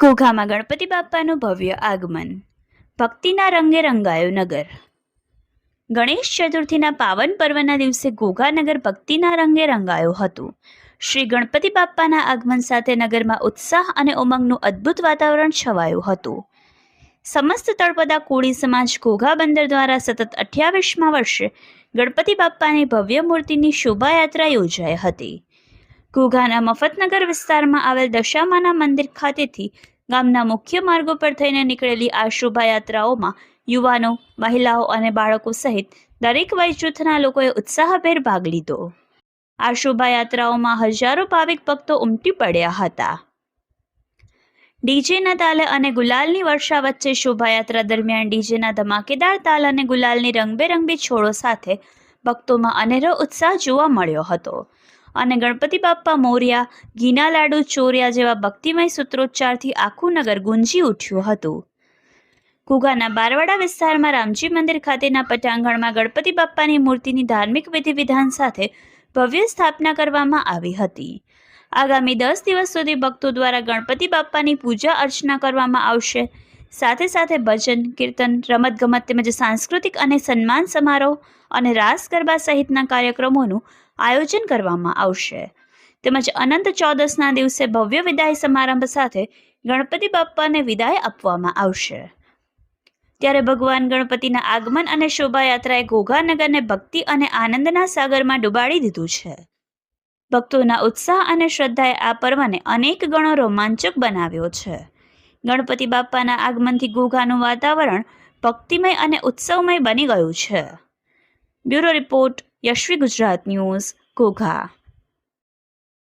ઘોઘામાં ગણપતિ બાપ્પાનું ભવ્ય આગમન. ભક્તિના રંગે રંગાયો નગર. ગણેશ ચતુર્થીના પાવન પર્વના દિવસે ઘોઘાનગર ભક્તિના રંગે રંગાયો હતું. શ્રી ગણપતિ બાપ્પાના આગમન સાથે નગરમાં ઉત્સાહ અને ઉમંગનું અદ્ભુત વાતાવરણ છવાયું હતું. સમસ્ત તળપદા કોળી સમાજ ઘોઘા બંદર દ્વારા સતત અઠ્યાવીસમાં વર્ષે ગણપતિ બાપ્પાની ભવ્ય મૂર્તિની શોભાયાત્રા યોજાઈ હતી. ઘોઘાના મફતનગર વિસ્તારમાં આવેલ દશામાના મંદિર ખાતેથી ગામના મુખ્ય માર્ગો પર થઈને નીકળેલી આ શોભાયાત્રાઓમાં યુવાનો, મહિલાઓ અને બાળકો સહિત દરેક વય જૂથના લોકોએ ઉત્સાહભેર ભાગ લીધો. આ શોભાયાત્રાઓમાં હજારો ભાવિક ભક્તો ઉમટી પડ્યા હતા. ડીજેના તાલે અને ગુલાલની વર્ષા વચ્ચે શોભાયાત્રા દરમિયાન ડીજેના ધમાકેદાર તાલ અને ગુલાલની રંગબેરંગી છોડો સાથે ભક્તોમાં અનેરો ઉત્સાહ જોવા મળ્યો હતો. અને ગણપતિ બાપ્પા મોર્યા, ઘીના લાડુ ચોર્યા જેવા ભક્તિમય સૂત્રોચ્ચારથી આખું નગર ગુંજી ઉઠ્યું હતું. ઘુઘાના બારવાડા વિસ્તારમાં રામજી મંદિર ખાતેના પટાંગણમાં ગણપતિ બાપ્પાની મૂર્તિની ધાર્મિક વિધિ વિધાન સાથે ભવ્ય સ્થાપના કરવામાં આવી હતી. આગામી દસ દિવસ સુધી ભક્તો દ્વારા ગણપતિ બાપ્પાની પૂજા અર્ચના કરવામાં આવશે. સાથે સાથે ભજન, કીર્તન, રમતગમત તેમજ સાંસ્કૃતિક અને સન્માન સમારોહ અને રાસ ગરબા સહિતના કાર્યક્રમોનું આયોજન કરવામાં આવશે. તેમજ અનંત ચૌદસના દિવસે ભવ્ય વિદાય સમારંભ સાથે ગણપતિ બાપ્પાને વિદાય આપવામાં આવશે. ત્યારે ભગવાન ગણપતિના આગમન અને શોભાયાત્રાએ ઘોઘાનગરને ભક્તિ અને આનંદના સાગરમાં ડુબાડી દીધું છે. ભક્તોના ઉત્સાહ અને શ્રદ્ધાએ આ પર્વને અનેક ગણો રોમાંચક બનાવ્યો છે. ગણપતિ બાપ્પાના આગમનથી ઘોઘાનું વાતાવરણ ભક્તિમય અને ઉત્સવમય બની ગયું છે. Bureau report Yashvi Gujarat news Ghogha